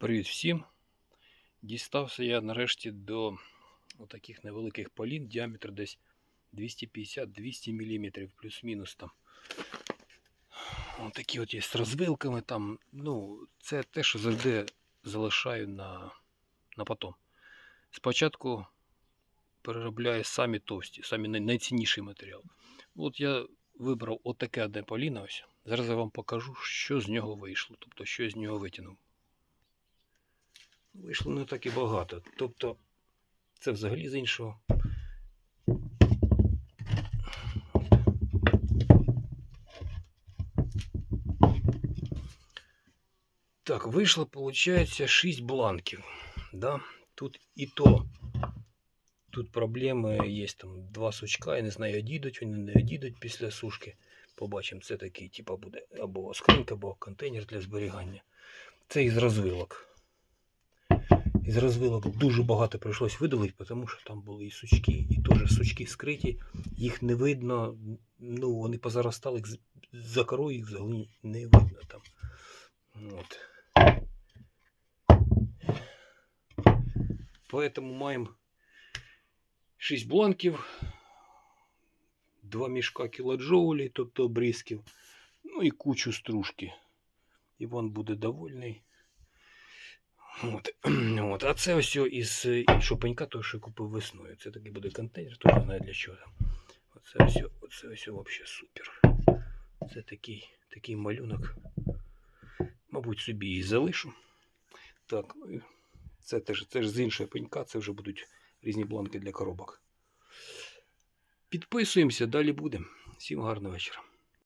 Привіт всім! Дістався я нарешті до таких невеликих полін, діаметр десь 250-200 мм, плюс-мінус там. Ось такі от є з розвилками там. Ну, це те, що завжди залишаю на, на потом. Спочатку переробляю самі товсті, самі найцінніший матеріал. От я вибрав отаке одне поліно ось. Зараз я вам покажу, що з нього вийшло, тобто що з нього витягнув. Вийшло не так і багато. Тобто, це взагалі з іншого. Так, вийшло, виходить, 6 бланків. Да? Тут і то. Тут проблеми є там два сучка, я не знаю, одійдуть, вони не одійдуть після сушки. Побачимо, це такий, типа буде або скринька, або контейнер для зберігання. Це із розвилок. Із розвилок дуже багато прийшлось видалити, тому що там були і сучки, і теж сучки скриті, їх не видно. Ну, вони позаростали за корою, їх взагалі не видно там. От. Поэтому маємо 6 бланків, 2 мішка кілоджоулі, тобто обрізків, ну і кучу стружки. Іван буде довольний. От. От. А це ось із іншого пенька, того, що я купив весною. Це такий буде контейнер, хто не знає для чого. Оце ось, оце ось взагалі супер. Це такий, такий малюнок. Мабуть, собі і залишу. Так, ну це теж, це ж з іншого пенька, це вже будуть різні бланки для коробок. Підписуємося, далі буде. Всім гарного вечора.